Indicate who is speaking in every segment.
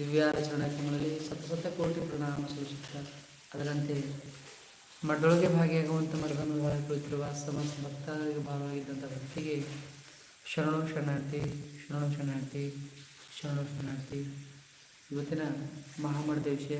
Speaker 1: ದಿವ್ಯಾಚರಣೆಗಳಲ್ಲಿ ಸತಸತ ಸತ ಕೋಟಿ ಪ್ರಣಾಮ ಸೂಚಿಸುತ್ತ ಅದರಂತೆ ಮಡ್ಡೊಳಗೆ ಭಾಗಿಯಾಗುವಂಥ ಮರಗಂಧಗಳ ಕುಳಿತಿರುವ ಸಮಸ್ತ ಭಕ್ತರಿಗೆ ಭಾಗವಾಗಿದ್ದಂಥ ಭಕ್ತಿಗೆ ಶರಣು ಶರಣಾರ್ಥಿ ಶರಣು ಶರಣಾರ್ಥಿ ಶರಣು ಶರಣಾರ್ಥಿ. ಇವತ್ತಿನ ಮಹಾಮಠದ ವಿಷಯ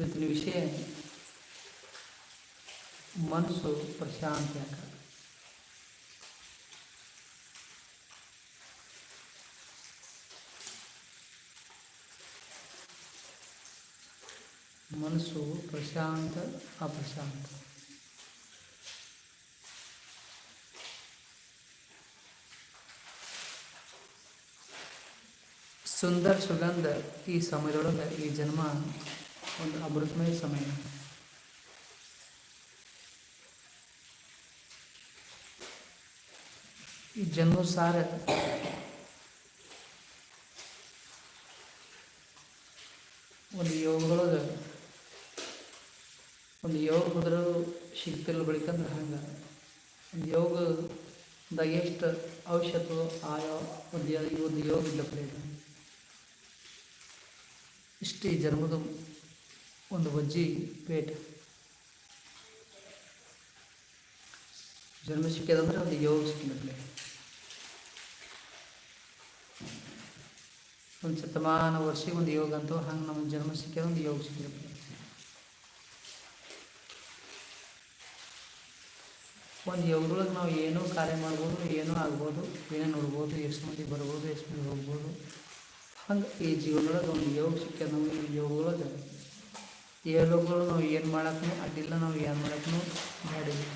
Speaker 1: ಇವತ್ತಿನ ವಿಷಯ ಮನಸ್ಸು ಪ್ರಶಾಂತಿ ಯಾಕ ಮನಸ್ಸು ಪ್ರಶಾಂತ ಅಪ್ರಶಾಂತ ಸುಂದರ ಸುಗಂಧ ಈ ಸಮಯದೊಳಗೆ ಈ ಜನ್ಮ ಒಂದು ಅಮೃತಮಯ ಸಮಯ. ಈ ಜನ್ಮ ಸಾರ ಒಂದು ಯೋಗದೊಳಗೆ, ಒಂದು ಯೋಗ ಹೋದರೂ ಸಿಗ್ತಿಲ್ಲ ಬಳಿಕಂದ್ರೆ ಹಂಗೆ. ಒಂದು ಯೋಗದಾಗ ಎಷ್ಟು ಔಷಧ ಆ ಒಂದು ಒಂದು ಯೋಗ ಇಲ್ಲಪ್ಪ ಇಷ್ಟು ಈ ಜನ್ಮದ ಒಂದು ಬಜ್ಜಿ ಪೇಟೆ. ಜನ್ಮ ಸಿಕ್ಕಿದಂದ್ರೆ ಒಂದು ಯೋಗ ಸಿಕ್ಕಿನಪ್ಲೆ ಒಂದು ಶತಮಾನ ವರ್ಷಿಗೆ ಒಂದು ಯೋಗ ಅಂತೂ ಹಂಗೆ ನಮ್ಮ ಜನ್ಮ ಸಿಕ್ಕಿದ ಒಂದು ಯೋಗ ಸಿಕ್ಕಿನಪ್ಲೆ ಒಂದು ಯೋಗದೊಳಗೆ ನಾವು ಏನೂ ಕಾರ್ಯ ಮಾಡ್ಬೋದು, ಏನೂ ಆಗ್ಬೋದು, ಏನೇ ನೋಡ್ಬೋದು, ಎಷ್ಟು ಮಂದಿ ಬರ್ಬೋದು, ಎಷ್ಟು ಮಂದಿ ಹೋಗ್ಬೋದು. ಹಂಗೆ ಈ ಜೀವನದೊಳಗೆ ಒಂದು ಯೋಗ ಸಿಕ್ಕ ನಮಗೆ ಯೋಗದೊಳಗೆ ಯೋಗಗಳು ನಾವು ಏನು ಮಾಡೋಕ್ಕೂ ಅಡ್ಡಿಲ್ಲ, ನಾವು ಏನು ಮಾಡೋಕ್ಕೂ ಮಾಡಿದ್ವಿ.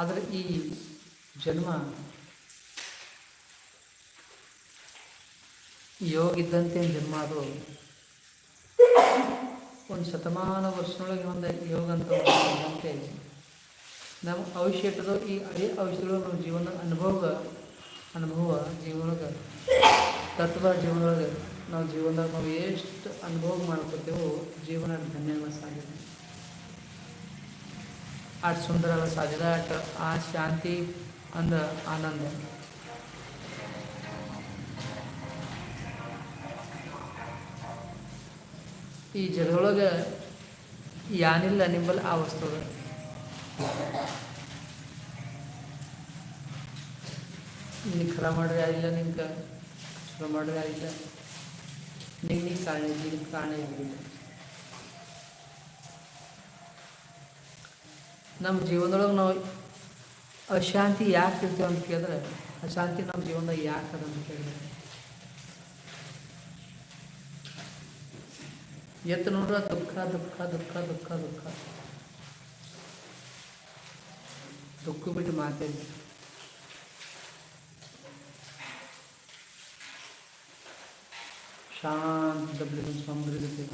Speaker 1: ಆದರೆ ಈ ಜನ್ಮ ಯೋಗ ಇದ್ದಂತೆ ಜನ್ಮ ಅದು. ಒಂದು ಶತಮಾನ ವರ್ಷದೊಳಗೆ ಒಂದು ಯೋಗ ಅಂತ ಇದ್ದಂತೆ ನಮ್ಮ ಔಷಧದ ಈ ಅದೇ ಔಷಧಗಳು ನಮ್ಮ ಜೀವನ ಅನುಭವ ಅನುಭವ ಜೀವನದ ತತ್ವ ಜೀವನದೊಳಗೆ ನಾವು ಜೀವನದಾಗ ನಾವು ಎಷ್ಟು ಅನುಭವ ಮಾಡ್ಕೊತೇವೋ ಜೀವನ ಧನ್ಯವಾದ ಸಾಧ್ಯತೆ ಅಷ್ಟು ಸುಂದರ ಅಲ್ಲ ಸಾಧ್ಯದ ಅಟ್ ಆ ಶಾಂತಿ ಅಂದ ಆನಂದ. ಈ ಜಗದೊಳಗೆ ಯಾನಿಲ್ಲ ನಿಂಬಲ್ಲಿ ಆ ವಸ್ತು ಅದ. ನೀ ಖರ ಆಗಿಲ್ಲ ನಿಂಗೆ. ಚಲೋ ಮಾಡ್ರೆ ಆಗಿಲ್ಲ ನಿಂಗೆ ನೀ ಕಾರಣ ನಿಂಗೆ ಕಾರಣ ಇರಲಿಲ್ಲ ನಮ್ಮ ಜೀವನದೊಳಗೆ ನಾವು ಅಶಾಂತಿ ಯಾಕೆ ಇರ್ತೀವಿ ಅಂತ ಕೇಳಿದ್ರೆ ಅಶಾಂತಿ ನಮ್ಮ ಜೀವನದಾಗ ಯಾಕೆ ಅದ ಅಂತ ಕೇಳಿದ್ರೆ ಎತ್ತು ನೋಡ್ರೆ ದುಃಖ ದುಃಖ ದುಃಖ ದುಃಖ ದುಃಖ ದುಃಖ ಬಿಟ್ಟು ಮಾತೇನು ಶಾಂತ ಡಬ್ಲ್ಯೂ ಸಮುದ್ರ ಜೊತೆ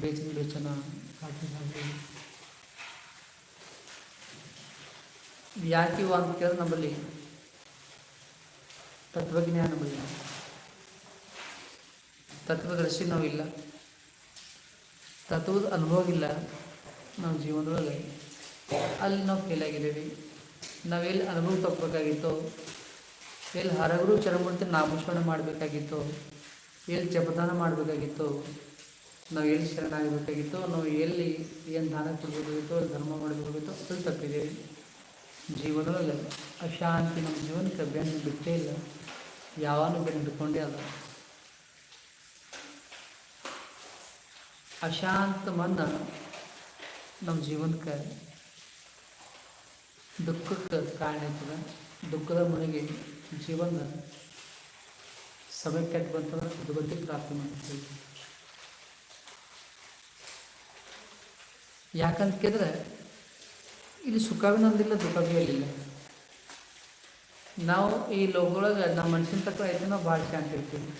Speaker 1: ಬೇಚನ ಬೇಚನ ಯಾಕೆ ಅಂತ ಕೇಳಿದ್ರೆ ನಮ್ಮಲ್ಲಿ ತತ್ವಜ್ಞಾನ ನಮ್ಮಲ್ಲಿ ತತ್ವದರ್ಶಿ ನಾವಿಲ್ಲ ತತ್ವದ ಅನುಭವ ಇಲ್ಲ. ನಮ್ಮ ಜೀವನದೊಳಗೆ. ಅಲ್ಲಿ ನಾವು ಫೇಲ್ ನಾವೆಲ್ಲಿ ಅನುಭವ ತಗೋಬೇಕಾಗಿತ್ತು ಎಲ್ಲಿ ಹರಗರು ಚರಮೂರ್ತಿ ನಾಮಸ್ಮರಣೆ ಮಾಡಬೇಕಾಗಿತ್ತು. ಎಲ್ಲಿ ಜಪದಾನ ಮಾಡಬೇಕಾಗಿತ್ತು. ನಾವು ಎಲ್ಲಿ ಶರಣಾಗಬೇಕಾಗಿತ್ತು. ನಾವು ಎಲ್ಲಿ ಏನು ದಾನ ಕೊಡಬೇಕಾಗಿತ್ತು ಎಲ್ಲಿ ಧರ್ಮ ಮಾಡಬೇಕಾಗಿತ್ತು ಅದು ತಪ್ಪಿದ್ದೀವಿ ಜೀವನದೊಳಗೆ ಅಶಾಂತಿ ನಮ್ಮ ಜೀವನಕ್ಕೆ ಬೆನ್ನು ಬಿಟ್ಟೇ ಇಲ್ಲ. ಯಾವನು ಬೆನ್ನು ಬಿಟ್ಕೊಂಡೇ ಅಲ್ಲ ಅಶಾಂತ ಮನ್ನ ನಮ್ಮ ಜೀವನಕ್ಕೆ ದುಃಖಕ್ಕೆ ಕಾರಣ ಇರ್ತದೆ ದುಃಖದ ಮನೆಗೆ ಜೀವನ ಸಮಯ ಕೆಟ್ಟು ಬಂತಂದ್ರೆ ದುರ್ಗತಿ ಪ್ರಾರ್ಥನೆ ಮಾಡ್ತೀವಿ. ಯಾಕಂತ ಕೇಳಿದ್ರೆ, ಇಲ್ಲಿ ಸುಖವೇ ನಂದಿಲ್ಲ ದುಃಖವೇ ಇರಲಿಲ್ಲ. ನಾವು ಈ ಲೋಕದೊಳಗೆ, ನಮ್ಮ ಮನುಷ್ಯನ ತಕ್ಕ ಐತೆ ನಾವು ಭಾಳ ಶಾಂತಿ ಇರ್ತೀವಿ.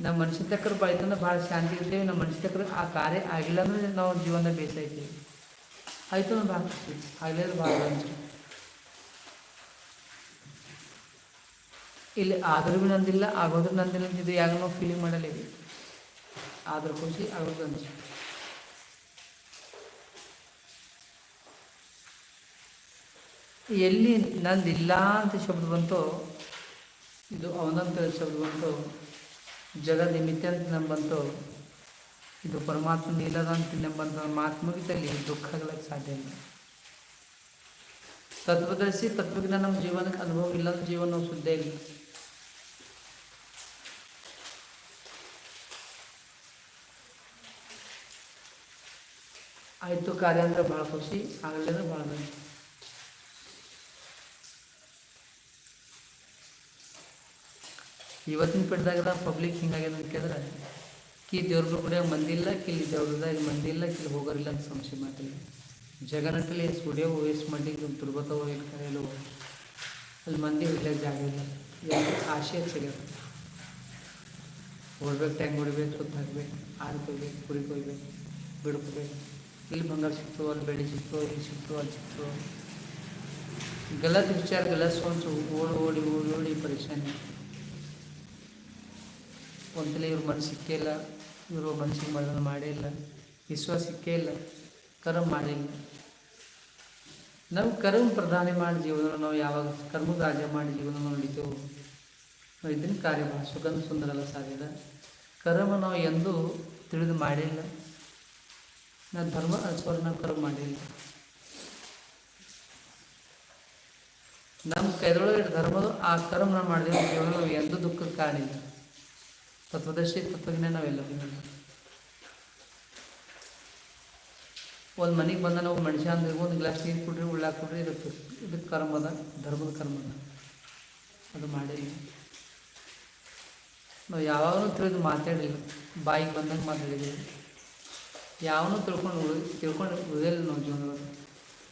Speaker 1: ನಮ್ಮ ಮನುಷ್ಯನ ತಕ್ಕರು ಬಾಯ್ತಂದ್ರೆ ಭಾಳ ಶಾಂತಿ ಇರ್ತೀವಿ. ನಮ್ಮ ಮನುಷ್ಯ ತಕ್ಕರು ಆ ಕಾರ್ಯ ಆಗಿಲ್ಲ ಅಂದ್ರೆ ನಾವು ಜೀವನದಾಗ ಬೇಸಾಯ್ತೀವಿ ಆಯ್ತು ಭಾಳ ಖುಷಿ ಆಗಲೇ. ಭಾಳ ಇಲ್ಲಿ ಆದರೂ ಭೀ ನಂದಿಲ್ಲ ಆಗೋದ್ರೂ ನಂದಿಲ್ಲ ಇದು ಯಾಗ ನಾವು ಫೀಲಿಂಗ್ ಮಾಡಲೇವಿ ಆದ್ರೂ ಖುಷಿ ಆಗೋದು ಅಂದ್ರೆ ಎಲ್ಲಿ ನಂದಿಲ್ಲ ಅಂತ ಶಬ್ದ ಬಂತೋ, ಇದು ಅವನಂತ ಶಬ್ದ ಬಂತು ಜಗದ ನಿಮಿತ್ತ ಅಂತ ನಂಬಂತು ಬಂತು, ಇದು ಪರಮಾತ್ಮ ಇಲ್ಲದ ಅಂತ ನಂಬಂತ ಮಾತು ಮುಗಿತಲ್ಲಿ ದುಃಖ ಸಾಧ್ಯ ಇಲ್ಲ. ತತ್ವದರ್ಶಿ ತತ್ವಜ್ಞಾನ ನಮ್ಮ ಜೀವನಕ್ಕೆ ಅನುಭವ ಇಲ್ಲ ಜೀವನ ಸುದ್ದೇ ಇಲ್ಲ ಆಯಿತು, ಕಾರ್ಯ ಅಂದ್ರೆ ಭಾಳ ಖುಷಿ ಆಗಲಿಲ್ಲ ಭಾಳ ಇವತ್ತಿನ ಪೀಠದಾಗ ಪಬ್ಲಿಕ್ ಹಿಂಗಾಗ್ಯದ ಅಂತ ಕೇಳಿದ್ರೆ, ಕಿ ದೇವ್ರ ಕೂಡ ಮಂದಿಲ್ಲ ಕಿಲ್ಲಿ ದೇವ್ರದಾಗ ಮಂದಿಲ್ಲ ಕಿಲ್ಲಿ ಹೋಗೋರಿಲ್ಲ ಅಂತ ಸಂಶಯ ಮಾಡ್ತಿಲ್ಲ ಜಗನ್ನಟ್ಟಲ್ಲಿ ಸ್ಟುಡಿಯೋ ವೇಸ್ಟ್ ಮಾಡಿ ತುರ್ಬತ್ತವ ಕರೆಯಲು ಅಲ್ಲಿ ಮಂದಿ ಇಲ್ಲೇ ಜಾಗ ಇಲ್ಲ ಆಶೆ ಸಿಗಲ್ಲ ಹೊಡ್ಬೇಕು ಟ್ಯಾಂಗ್ ಹೊಡಿಬೇಕು ಸುತ್ತ ಹಾಕ್ಬೇಕು ಆರು ಕೊಯ್ಬೇಕು ಕುರಿ ಕೊಯ್ಬೇಕು ಬಿಡ್ಕೋಬೇಕು. ಇಲ್ಲಿ ಬಂಗಾರ ಸಿಕ್ತು ಅಲ್ಲಿ ಬೆಳೆ ಸಿಕ್ತು ಇಲ್ಲಿ ಸಿಕ್ತು ಅಲ್ಲಿ ಸಿಕ್ತು ಗಲತ್ ವಿಚಾರ ಗಲತ್ ಸೋನ್ಸು ಓಡಿ ಓಡಿ ಓಡಿ ಓಡಿ ಪರೇಶಾನಿ ಒಂದ್ಸಲ ಇವ್ರ ಮನಸ್ಸು ಸಿಕ್ಕೇ ಇಲ್ಲ, ಇವರು ಮನಸ್ಸಿಗೆ ಮಾಡೋದು ಮಾಡೇ ಇಲ್ಲ ವಿಶ್ವಾಸ ಸಿಕ್ಕೇ ಇಲ್ಲ, ಕರ್ಮ ಮಾಡಿಲ್ಲ ನಾವು ಕರ್ಮ ಪ್ರಧಾನಿ ಮಾಡಿ ಜೀವನ ನಾವು ಯಾವಾಗ ಕರ್ಮದ ರಾಜ ಮಾಡಿ ಜೀವನ ನೋಡಿದ್ದೆವು ಇದನ್ನು ಇದನ್ನ ಕಾರ್ಯ ಸುಗಂಧ ಸುಂದರ ಎಲ್ಲ ಸಾಧ್ಯದ. ಕರ್ಮ ನಾವು ಎಂದೂ ತಿಳಿದು ಮಾಡಿಲ್ಲ ನಾವು ಧರ್ಮ ಕರ್ಮ ಮಾಡಿಲ್ಲ ನಮ್ಮ ಕೈದೊಳಗೆ ಧರ್ಮದ ಆ ಕರ್ಮ ನಾವು ಮಾಡಿದ್ರೆ ಜೀವನ ನಾವು ಎಂದೂ ದುಃಖಕ್ಕೆ ಕಾಣಿಲ್ಲ ತತ್ವದರ್ಶಿ ತತ್ವಜ್ಞಾನ ನಾವೆಲ್ಲ. ಒಂದು ಮನೆಗೆ ಬಂದ ನಾವು ಮನುಷ್ಯ ಅಂದ್ರೆ ಒಂದು ಗ್ಲಾಸ್ ನೀರು ಕೊಡ್ರಿ ಉಳ್ಳಾಕ ಕೊಡ್ರಿ ಇದಕ್ಕೆ ಇದಕ್ಕೆ ಕರ್ಮದ ಧರ್ಮದ ಕರ್ಮದ ಅದು. ಮಾಡಿಲ್ಲ ನಾವು ಯಾವಾಗಲೂ ತಿಳಿದು ಮಾತಾಡಿಲ್ಲ. ಬಾಯಿಗೆ ಬಂದಂಗೆ ಮಾತಾಡಿದ್ದೀವಿ ಯಾವನೂ ತಿಳ್ಕೊಂಡು ಉಳಿ ತಿಳ್ಕೊಂಡು ಉಳಿದಿಲ್ಲ ನಾವು ಜೀವನದೊಳಗೆ.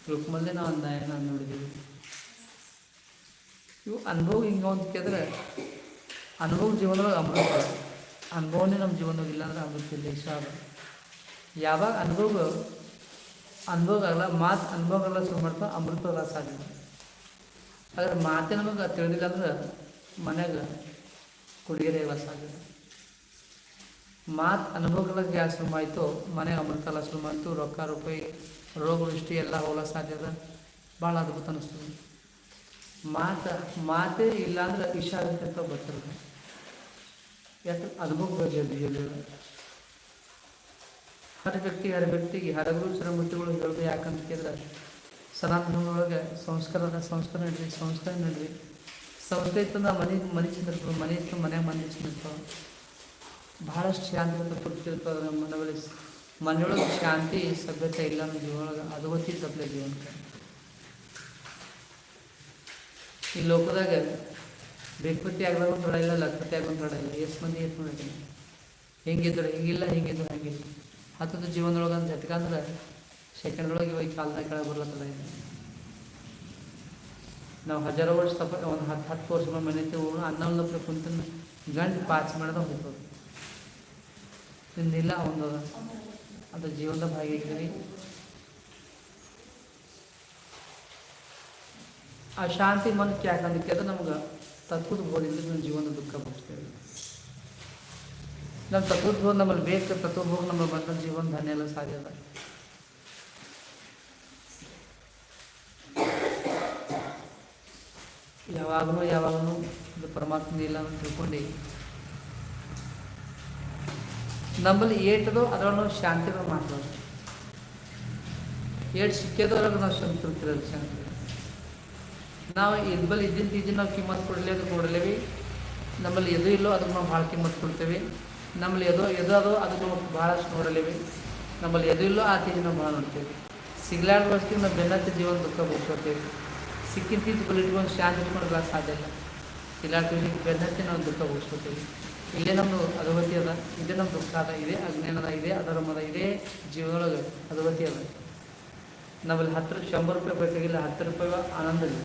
Speaker 1: ತಿಳ್ಕೊಂಬಂದೇ ನಾವು ಒಂದು ನಾನು ನೋಡಿದ್ದೀವಿ ಇವು ಅನುಭವ ಹಿಂಗೆ ಅಂತ ಕೇಳಿದ್ರೆ ಅನುಭವ ಜೀವನದೊಳಗೆ ಅಮೃತ. ಅನುಭವನೇ ನಮ್ಮ ಜೀವನದಾಗ ಇಲ್ಲ ಅಂದ್ರೆ ಅಮೃತ ಇಲ್ಲ, ಇಷ್ಟ ಯಾವಾಗ ಅನುಭವ ಅನುಭವ ಆಗಲ್ಲ, ಮಾತು ಅನುಭವ ಆಗಲ್ಲ ಶುರು ಮಾಡ್ತಾ ಅಮೃತ ಆಗಲ್ಲ ಆಗಿಲ್ಲ ಆದರೆ ಮಾತೇ ನಮಗೆ ತಿಳಿದಿಲ್ಲ ಅಂದ್ರೆ ಮನ್ಯಾಗ ಕುಡಿಯೋದೇ ವಾಸ ಸಾಧ್ಯ ಮಾತು ಅನುಭವಗಳಿಗೆ ಮನೆ ಆಯಿತು, ಮನೆ ಅಮೃತಲ ಶುರು ಮಾಡ್ತು ರೊಕ್ಕ, ರೂಪಾಯಿ ರೋಗ ದೃಷ್ಟಿ ಎಲ್ಲ ಸಾಧ್ಯ ಸಾಧ್ಯದ ಭಾಳ ಅದ್ಭುತ ಅನಿಸ್ತದೆ. ಮಾತು, ಮಾತೇ ಇಲ್ಲಾಂದ್ರೆ ಅಂತ ಗೊತ್ತಿರುತ್ತೆ ಯಾಕೆ ಅನುಭವ ಬಗ್ಗೆ ಹರ ವ್ಯಕ್ತಿ ಹರ ವ್ಯಕ್ತಿಗೆ ಹರಗುರು ಚರಮೃತಿಗಳು ಹೇಳೋದು ಯಾಕಂತ ಕೇಳಿದ್ರೆ, ಸನಾತನದೊಳಗೆ ಸಂಸ್ಕಾರದ ಸಂಸ್ಕಾರ ನಡ್ರಿ ಸಂಸ್ಕಾರ ನಡ್ರಿ ಸಂಸ್ಥೆ ಇತ್ತಂದ್ರೆ ಮನೆ ಮನೆ ಚಿಂತಿರ್ತದೆ ಮನೆ ಇತ್ತು ಮನೆ ಮನೆ ಚಿಂತಿರ್ತಾವೆ ಭಾಳಷ್ಟು ಶಾಂತಿಯಿಂದ ನಮ್ಮ ಮನೆಯಲ್ಲಿ ಮನೆಯೊಳಗೆ ಶಾಂತಿ, ಸಭ್ಯತೆ ಇಲ್ಲ ನಮ್ಮ ಜೀವನೊಳಗೆ ಅದು ಹೊತ್ತಿ ತಪ್ಪಲೆ ಜೀವನಕ್ಕೆ ಈ ಲೋಕದಾಗ ಬೇಕೃತಿ ಆಗ್ಲಾಗ ತಡ ಇಲ್ಲ ಲಕ್ಷಪತಿ ಆಗೋದು ತಡ ಇಲ್ಲ, ಎಷ್ಟು ಮಂದಿ ಎಷ್ಟು ನೋಡಿ ಹೆಂಗಿದ್ರು, ಹಿಂಗಿಲ್ಲ, ಹಿಂಗಿದ್ರು, ಹಂಗಿಲ್ಲ. ಹತ್ತದ ಜೀವನದೊಳಗೆ ಅಂತ ಎತ್ಕಂದ್ರೆ ಸೆಕೆಂಡ್ ಒಳಗೆ ಇವಾಗ ಕಾಲ್ದಾಗ ಕೆಳಗೆ ಬರ್ಲತ್ತದ ನಾವು ಹಜಾರು ವರ್ಷ ತಪ್ಪ, ಒಂದು ಹತ್ತು ಹತ್ತು ವರ್ಷ ಮನೆ ಅನ್ನ ಒಂದು ಕುಂತ ಗಂಟು ಪಾಚ್ ಮಾಡೋದು ಹೋಗ್ತದೆ. ನಿಂದಿಲ್ಲ, ಒಂದು ಅದು ಜೀವನದ ಭಾಗಿಯಾಗಿದ್ದೀವಿ ಆ ಶಾಂತಿ ಮನಕ್ಕೆ ಯಾಕಂದಕ್ಕೆ ಅದು ನಮ್ಗೆ ತತ್ವದ್ಬೋದಿಂದ ನಮ್ಮ ಜೀವನದ ದುಃಖ ಬರ್ತೇವೆ ನಮ್ಮ ತತ್ವದ ಬೋಧ ನಮ್ಮಲ್ಲಿ ಬೇಕು ತತ್ವದ ನಮ್ಮ ಬಂದ ಜೀವನ ಧನ್ಯ ಎಲ್ಲ ಸಾಧ್ಯ ಅದ. ಯಾವಾಗಲೂ ಯಾವಾಗಲೂ ಇದು ಪರಮಾತ್ಮ ಇಲ್ಲ ಅಂತ ತಿಳ್ಕೊಂಡು. ನಮ್ಮಲ್ಲಿ ಏಟದೋ ಅದರೊಳಗೆ ನಾವು ಶಾಂತಿಗಳು ಮಾಡ್ಬೋದು. ಏಟ್ ಸಿಕ್ಕಿದೋ ಅದ್ರಾಗ ನಾವು ಸಂತೃಪ್ತಿ ಇರೋದು ಶಾಂತಿ. ನಾವು ಇದ್ಬಲ್ಲಿ ಇದ್ದಿದ್ದು ಇದ್ದು ನಾವು ಕಿಮ್ಮತ್ ಕೊಡಲಿ ಅದು ಕೊಡಲೇವಿ. ನಮ್ಮಲ್ಲಿ ಎದು ಇಲ್ಲೋ ಅದಕ್ಕೆ ನಾವು ಭಾಳ ಕಿಮ್ಮತ್ ಕೊಡ್ತೇವೆ. ನಮ್ಮಲ್ಲಿ ಎದೋ, ಎದು ಅದೋ ಅದಕ್ಕೆ ನಾವು ಭಾಳಷ್ಟು ನೋಡಲೇವಿ. ನಮ್ಮಲ್ಲಿ ಎದು ಇಲ್ಲೋ, ಆ ತೀಜಿ ನಾವು ಭಾಳ ನೋಡ್ತೇವೆ. ಸಿಗ್ಲಾಡ್ ವಸ್ತು ನಾವು ಬೆನ್ನತ್ತ ಜೀವನ ದುಃಖ ಬಿಡ್ಕೊತೇವೆ ಸಿಕ್ಕಿದ ತಿದ್ದು ಬಲ್ಲಿ ಇಟ್ಕೊಂಡು ಶಾಂತಿ ಇಟ್ಕೊಂಡು ಸಾಧ್ಯ ಇಲ್ಲ. ಸಿಗ್ಲಾಡ್ ಬೆನ್ನತ್ತಿ ನಾವು ದುಃಖ ಬಿಡ್ಸ್ಕೊತೇವೆ ಇಲ್ಲೇ ನಮ್ಮದು ಅಧವತಿ ಅದ, ಇದೇ ನಮ್ಮ ದುಃಖ ಇದೆ ಇದೇ ಅಜ್ಞಾನದ ಇದೇ, ಅಧರ್ಮದ ಇದೇ ಜೀವನೊಳಗೆ ಅಧವತಿ ಅದ. ನಮ್ಮಲ್ಲಿ ಹತ್ತು ಶಂಬರ್ ರೂಪಾಯಿ ಬೇಕಾಗಿಲ್ಲ, ಹತ್ತು ರೂಪಾಯಿ ಆನಂದ ಇಲ್ಲ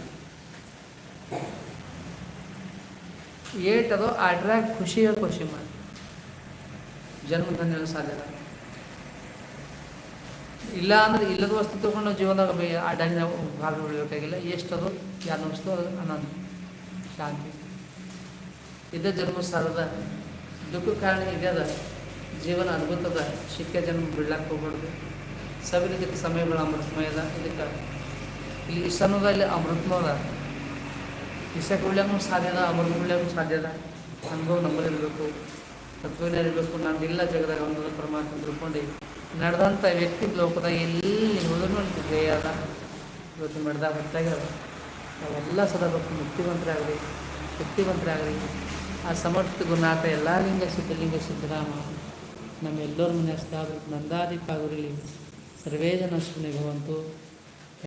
Speaker 1: ಏಟದೋ ಅಡ್ರಾಗ ಖುಷಿಯ ಖುಷಿ ಮಾಡಿ ಜನ್ಮ ಧನ್ಯ ಸಾಧ್ಯ ಇಲ್ಲ. ಅಂದ್ರೆ ಇಲ್ಲದ ವಸ್ತು ತಗೊಂಡು ಜೀವನದಾಗ ಆ ನಾವು ಬೆಳಿಬೇಕಾಗಿಲ್ಲ ಎಷ್ಟು ಎಷ್ಟದು ಯಾರು ವಸ್ತು ಅದು ಅನ್ನೋದು ಶಾಂತಿ. ಇದೇ ಜನ್ಮ ಸಾಲದ ದುಃಖ ಕಾರಣ ಇದೆಯದ ಜೀವನ ಅದ್ಭುತದ ಶಿಕ್ಕ ಜನ್ಮ ಬಿಡ್ಲಾಕ್ ಹೋಗ್ಬಾರ್ದು. ಸವಿನ ಇದಕ್ಕೆ ಸಮಯಗಳು ಅಮೃತಮಯ ಅದ. ಇದಕ್ಕೆ ಇಲ್ಲಿ ಇಷ್ಟನದ ಇಲ್ಲಿ ಅಮೃತಮದ ಇಸಕ್ಕೆ ಉಳ್ಯಾಗೂ ಸಾಧ್ಯ ಅದ, ಅಮೃತ ಉಳ್ಯಾಗೂ ಸಾಧ್ಯ ಅದ. ಅನುಭವ ನಮ್ಮಲ್ಲಿರಬೇಕು ತತ್ವನೇ ಇರಬೇಕು. ನಾನು ಇಲ್ಲ ಜಗದಾಗ ಒಂದು ಪರಮಾತ್ಮ ತಿಳ್ಕೊಂಡು. ನಡೆದಂಥ ವ್ಯಕ್ತಿ ಲೋಕದಾಗ ಎಲ್ಲಿ ಹೋದ್ರೂ ಜಯ ಅದ. ಇವತ್ತು ನಡೆದಾಗ ಹೊತ್ತಾಗ್ಯದ. ಅವೆಲ್ಲ ಸದಾ ಮುಕ್ತಿವಂತರಾಗಲಿ ಶಕ್ತಿವಂತರಾಗಲಿ ಆ ಸಮರ್ಥ ಗುರುನಾಥ ಎಲ್ಲ ಲಿಂಗ ಸಿದ್ಧಲಿಂಗ ಸಿದ್ದರಾಮ ನಮ್ಮೆಲ್ಲರ ಮನೆ ನಂದಾದಿಪ್ಪ ಗುರಿಲಿ ಸರ್ವೇ ಜನ